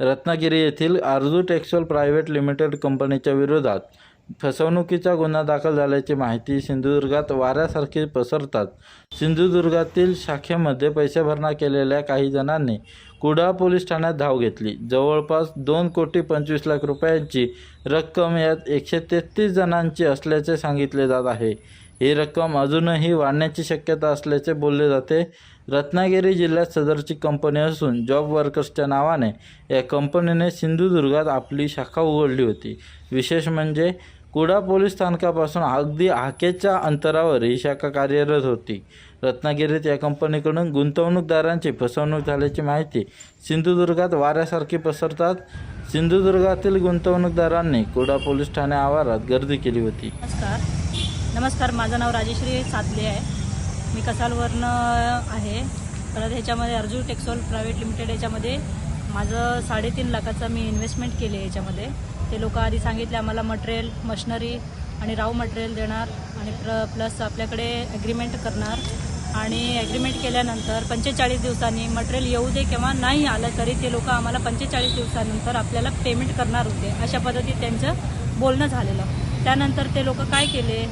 रत्नागिरी येथील आरजू textile private limited कंपनीच्या विरोधात फसवणुकीचा गुन्हा दाखल झाल्याची माहिती सिंधुदुर्गात वाऱ्यासारखी पसरतात. सिंधुदुर्गातील शाखेमध्ये पैसे भरणा केलेल्या काही जणांनी कुडाळ पोलीस ठाण्यात धाव घेतली. जवळपास दोन कोटी पंचवीस लाख रुपयांची रक्कम यात एकशे तेहतीस जणांची असल्याचे सांगितले जात आहे. ही रक्कम अजूनही वाढण्याची शक्यता असल्याचे बोलले जाते. रत्नागिरी जिल्ह्यात सदरची कंपनी असून जॉब वर्कर्सच्या नावाने या कंपनीने सिंधुदुर्गात आपली शाखा उघडली होती. विशेष म्हणजे कुडा पोलीस स्थानकापासून अगदी हाकेच्या अंतरावर ही शाखा कार्यरत होती. रत्नागिरीत या कंपनीकडून गुंतवणूकदारांची फसवणूक झाल्याची माहिती सिंधुदुर्गात वाऱ्यासारखी पसरतात. सिंधुदुर्गातील गुंतवणूकदारांनी कुडा पोलीस ठाणे आवारात गर्दी केली होती. नमस्कार. नमस्कार. माझं नाव राजेश्री सातले आहे. मी कसालवरनं आहे. परत ह्याच्यामध्ये अर्जू टेक्सॉल प्रायव्हेट लिमिटेड याच्यामध्ये माझं साडेतीन लाखाचं मी इन्व्हेस्टमेंट केली आहे याच्यामध्ये ते लोक आधी सांगितले आम्हाला मटेरियल मशिनरी आणि राव मटेरियल देणार आणि प्र प्लस आपल्याकडे ॲग्रीमेंट करणार. आणि ॲग्रीमेंट केल्यानंतर पंचेचाळीस दिवसांनी मटेरियल येऊ दे किंवा नाही आलं तरी ते लोक आम्हाला पंचेचाळीस दिवसानंतर आपल्याला पेमेंट करणार होते. अशा पद्धतीत त्यांचं बोलणं झालेलं. त्यानंतर ते लोक काय केले?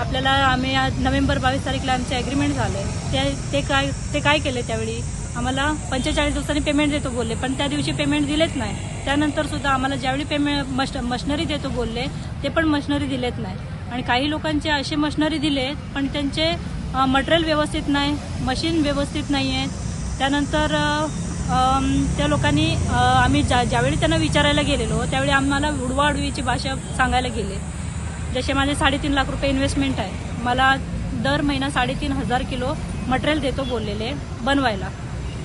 आपल्याला आम्ही आज नोव्हेंबर बावीस तारीखला आमचे ॲग्रीमेंट झाले. ते ते काय ते काय केले त्यावेळी? आम्हाला पंचेचाळीस दिवसांनी पेमेंट देतो बोलले पण त्या दिवशी पेमेंट दिलेच नाही. त्यानंतर सुद्धा आम्हाला ज्यावेळी पेमेंट मश मशनरी देतो बोलले ते पण मशिनरी दिलेत नाही. आणि काही लोकांचे असे मशनरी दिले पण त्यांचे मटेरियल व्यवस्थित नाही मशीन व्यवस्थित नाही आहेत त्यानंतर त्या लोकांनी आम्ही ज्या ज्यावेळी त्यांना विचारायला गेलेलो त्यावेळी आम्हाला उडवाउडवीची भाषा सांगायला गेले. जसे माझे साडेतीन लाख रुपये इन्व्हेस्टमेंट आहे. मला दर महिना साडेतीन हजार किलो मटेरियल देतो बोललेले बनवायला.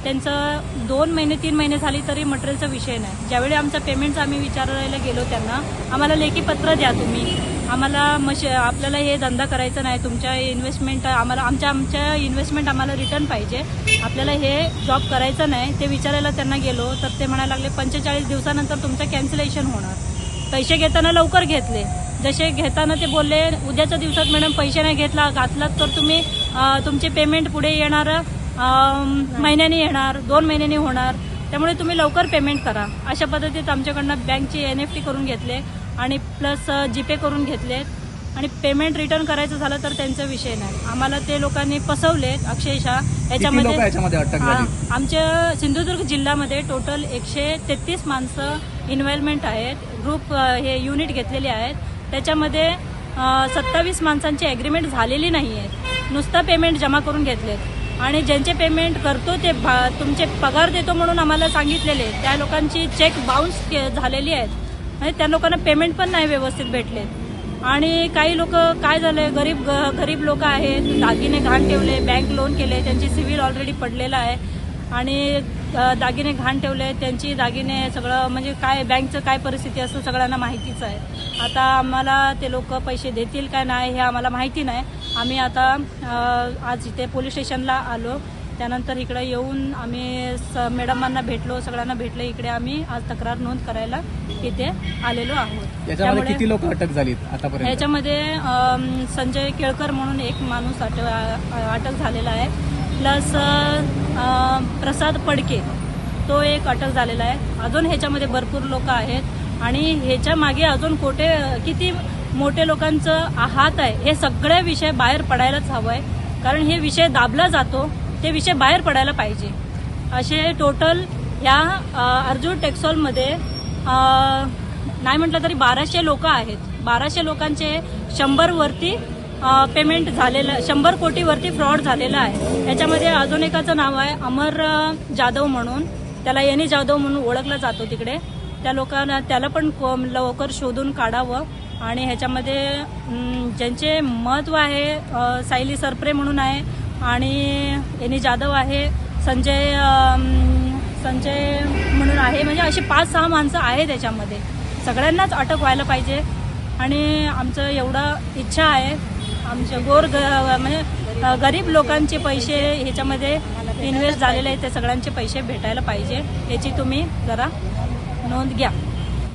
त्यांचं दोन महिने तीन महिने झाली तरी मटेरियलचा विषय नाही. ज्यावेळी आमचा पेमेंटचा आम्ही विचारायला गेलो त्यांना आम्हाला लेखी पत्र द्या तुम्ही. आम्हाला मश आपल्याला हे धंदा करायचा नाही तुमच्या इन्व्हेस्टमेंट आम्हाला आमच्या आमच्या इन्व्हेस्टमेंट आम्हाला रिटर्न पाहिजे. आपल्याला हे जॉब करायचं नाही ते विचारायला त्यांना गेलो तर ते म्हणायला लागले पंचेचाळीस दिवसानंतर तुमचं कॅन्सलेशन होणार. पैसे घेताना लवकर घेतले. जसे घेताना ते बोलले उद्याच्या दिवसात मॅडम पैसे नाही घेतला घातलात तर तुम्ही तुमचे पेमेंट पुढे येणार महिन्यानी येणार दोन महिन्यांनी होणार. त्यामुळे तुम्ही लवकर पेमेंट करा. अशा पद्धतीत आमच्याकडनं बँकचे एन एफ टी करून घेतले आणि प्लस जीपे करून घेतले. आणि पेमेंट रिटर्न करायचं झालं तर त्यांचा विषय नाही. आम्हाला ते लोकांनी फसवले अक्षरशः. याच्यामध्ये आमच्या सिंधुदुर्ग जिल्ह्यामध्ये टोटल एकशे तेहतीस माणसं इन्व्हॉल्वमेंट आहेत. ग्रुप हे युनिट घेतलेले आहेत. त्याच्यामध्ये सत्तावीस माणसांची ॲग्रीमेंट झालेली नाही आहे नुसतं पेमेंट जमा करून घेतलेत. आणि ज्यांचे पेमेंट करतो ते भा- तुमचे पगार देतो म्हणून आम्हाला सांगितलेले. त्या लोकांची चेक बाउन्स के- झालेली आहेत. म्हणजे त्या लोकांना पेमेंट पण नाही व्यवस्थित भेटलेत. आणि काही लोक काय झालंय? गरीब ग- गरीब लोक आहेत. दागिने घाण ठेवले बँक लोन केले त्यांची सिव्हिल ऑलरेडी पडलेलं आहे. आणि दागिने घाण ठेवले त्यांची दागिने सगळं म्हणजे काय बँकचं काय परिस्थिती असं सगळ्यांना माहितीच आहे. आता आम्हाला ते लोक पैसे देतील काय नाही हे आम्हाला माहिती नाही. आम्ही आता आज इथे पोलीस स्टेशनला आलो. त्यानंतर इकडे येऊन आम्ही स मॅडमांना भेटलो सगळ्यांना भेटलो. इकडे आम्ही आज तक्रार नोंद करायला इथे आलेलो आहोत. याच्यामध्ये किती लोक अटक आतापर्यंत? याच्यामध्ये संजय केळकर म्हणून एक माणूस अट अटक झालेला आहे. प्लस प्रसाद पडके. तो एक अटक झालेला आहे. अजून ह्याच्यामध्ये भरपूर लोक आहेत. आणि ह्याच्या मागे अजून कोठे किती मोठे लोकांचं हात आहे हे सगळे विषय बाहेर पडायलाच हवं आहे कारण हे विषय दाबला जातो ते विषय बाहेर पडायला पाहिजे. असे टोटल या अर्जुन टेक्सॉलमध्ये नाही म्हटलं तरी बाराशे लोक आहेत. बाराशे लोकांचे शंभरवरती पेमेंट झालेलं शंभर कोटीवरती फ्रॉड झालेला आहे. याच्यामध्ये अजून एकाचं नाव आहे अमर जाधव म्हणून. त्याला येणी जाधव म्हणून ओळखला जातो तिकडे. त्या लोकांना त्याला पण को- लवकर शोधून काढावं. आणि ह्याच्यामध्ये ज्यांचे महत्त्व आहे सायली सरप्रे म्हणून आहे आणि एनी. जाधव आहे संजय संजय म्हणून आहे. म्हणजे अशी पाच सहा माणसं आहेत त्याच्यामध्ये. सगळ्यांनाच अटक व्हायला पाहिजे. आणि आमचं एवढं इच्छा आहे आमच्या गोर म्हणजे गरीब लोकांचे पैसे ह्याच्यामध्ये इन्व्हेस्ट झालेले आहेत ते सगळ्यांचे पैसे भेटायला पाहिजे. याची तुम्ही जरा नोंद घ्या.